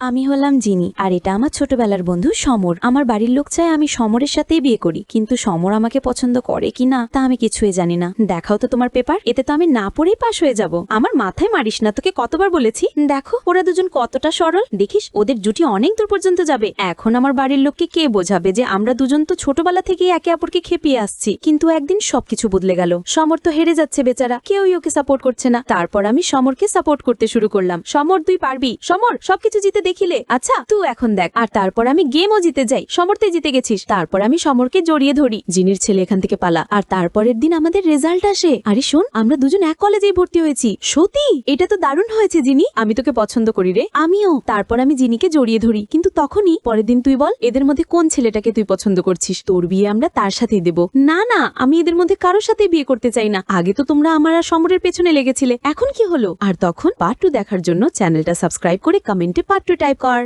আমি হলাম জিনি, আর এটা আমার ছোটবেলার বন্ধু সমর। আমার বাড়ির লোক চায় আমি সমরের সাথেই বিয়ে করি, কিন্তু সমর আমাকে পছন্দ করে কি না, তা আমি কিছুই জানি না। দেখাও তো তোমার পেপার, এতে তো আমি না পড়েই পাশ হয়ে যাব। আমার মাথায় মারিস না, তোকে কতবার বলেছি? দেখো, ওরা দুজন কতটা সরল। দেখিস, ওদের জুটি অনেক দূর পর্যন্ত যাবে। এখন আমার বাড়ির লোককে কে বোঝাবে যে আমরা দুজন তো ছোটবেলা থেকেই একে অপরকে খেপিয়ে আসছি। কিন্তু একদিন সবকিছু বদলে গেল। সমর তো হেরে যাচ্ছে বেচারা, কেউই ওকে সাপোর্ট করছে না। তারপর আমি সমরকে সাপোর্ট করতে শুরু করলাম। সমর, তুই পারবি? সমর, সবকিছু জিতে দেখিলে আচ্ছা তুই এখন দেখ। আর তারপর আমি গেমও জিতে যাই সমরতে জিতে গেছিস। তারপর আমি সমরকে জড়িয়ে ধরি, জিনির ছেলে এখান থেকে পালা। আর তারপরের দিন আমাদের রেজাল্ট আসে। আরে শোন, আমরা দুজন এক কলেজেই ভর্তি হয়েছি। সত্যি? এটা তো দারুণ হয়েছে, জিনি। আমি তোকে পছন্দ করি রে। আমিও। তারপর আমি জিনিকে জড়িয়ে ধরি। কিন্তু তখনই, পরের দিন তুই বল, এদের মধ্যে কোন ছেলেটাকে তুই পছন্দ করছিস? তোর বিয়ে আমরা তার সাথেই দেব। না না, আমি এদের মধ্যে কারোর সাথে বিয়ে করতে চাই না। আগে তো তোমরা আমার আর সমরের পেছনে লেগেছিলে। এখন কি হলো? আর তখন পার্ট টু দেখার জন্য চ্যানেলটা সাবস্ক্রাইব করে কমেন্টে পার্ট টু টাইপ কর